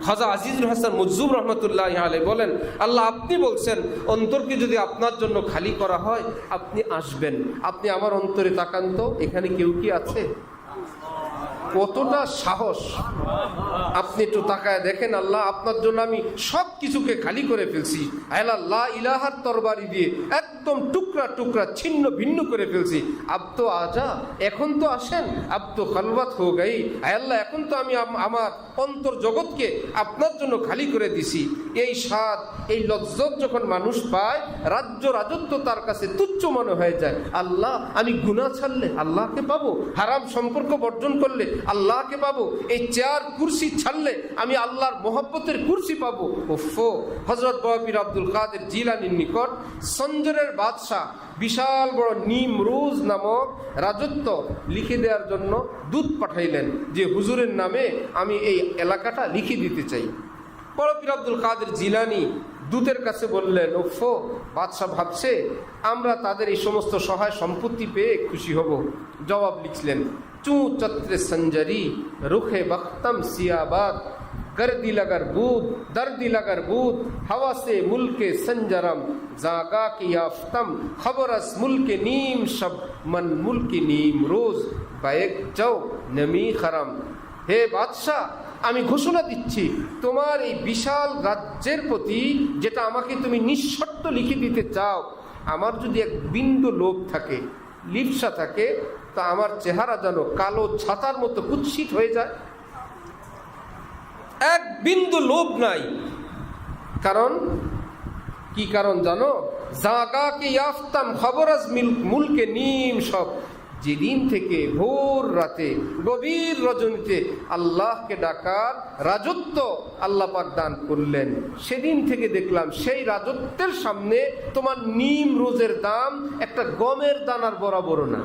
খাজা আজিজুল হাসান মুজুব রহমতুল্লাহ আলাই বলেন, আল্লাহ আপনি বলছেন, অন্তরকে যদি আপনার জন্য খালি করা হয়, আপনি আসবেন। আপনি আমার অন্তরে তাকান তো, এখানে কেউ কি আছে? কতটা সাহস? আপনি একটু তাকায় দেখেন, আল্লাহ আপনার জন্য আমি সব কিছুকে খালি করে ফেলছি। আল্লাহ ইলাহার তরবারি দিয়ে একদম টুকরা টুকরা ছিন্ন ভিন্ন করে ফেলছি। আব তো আজা, এখন তো আসেন? আব তো খালবাত হো গাই। আল্লাহ, এখন তো আমি আমার অন্তর জগৎকে আপনার জন্য খালি করে দিছি। এই স্বাদ, এই লজ্জত যখন মানুষ পায়, রাজ্য রাজত্ব তার কাছে তুচ্ছ মনে হয়ে যায়। আল্লাহ, আমি গুনাহ ছাড়লে আল্লাহকে পাবো? হারাম সম্পর্ক বর্জন করলে আল্লাহকে পাবো। এই চেয়ার কুরসি ছাড়লে আমি আল্লাহর মোহব্বতের কুরসি পাবো। ওফো হজরত বহাবির আব্দুল কাদের জিলানির নিকট সঞ্জরের বাদশাহ বিশাল বড় নিমরুজ নামক রাজত্ব লিখে দেওয়ার জন্য দূত পাঠাইলেন যে, হুজুরের নামে আমি এই এলাকাটা লিখে দিতে চাই। বড় পীর আব্দুল কাদের জিলানি দূতের কাছে বললেন ওফো বাদশাহ ভাবছে আমরা তাদের এই সমস্ত সহায় সম্পত্তি পেয়ে খুশি হব জবাব লিখলেন চু চত্রে সঞ্জরি রুখে বখতম সিয়াবাদ गर्दी लगर बूद दर्दी लगर बूद हवा से मुल्क संजरम जागा की याफ्तम खबरस मुल्क नीम शब मन मुल्क नीम रोज बायक जाओ नमी खरम হে বাদশাহ আমি ঘোষণা দিচ্ছি, তোমার এই বিশাল রাজ্যের প্রতি যেটা আমাকে তুমি নিঃশর্ত লিখে দিতে চাও, আমার যদি এক বিন্দু লোভ থাকে, লিপসা থাকে, তা আমার চেহারা যেন কালো ছাতার মতো কুৎসিত হয়ে যায়। এক বিন্দু লোভ নাই। কারণ, কি কারণ জানো? জাগা কি আফতাম খবরাজ মিল মুলকে নিম সব। যেদিন থেকে ভোর রাতে গভীর রজনীতে আল্লাহকে ডাকার রাজত্ব আল্লাহ পাক দান করলেন। সেদিন থেকে দেখলাম সেই রাজত্বের সামনে তোমার নিম রোজের দাম একটা গমের দানার বরাবর না।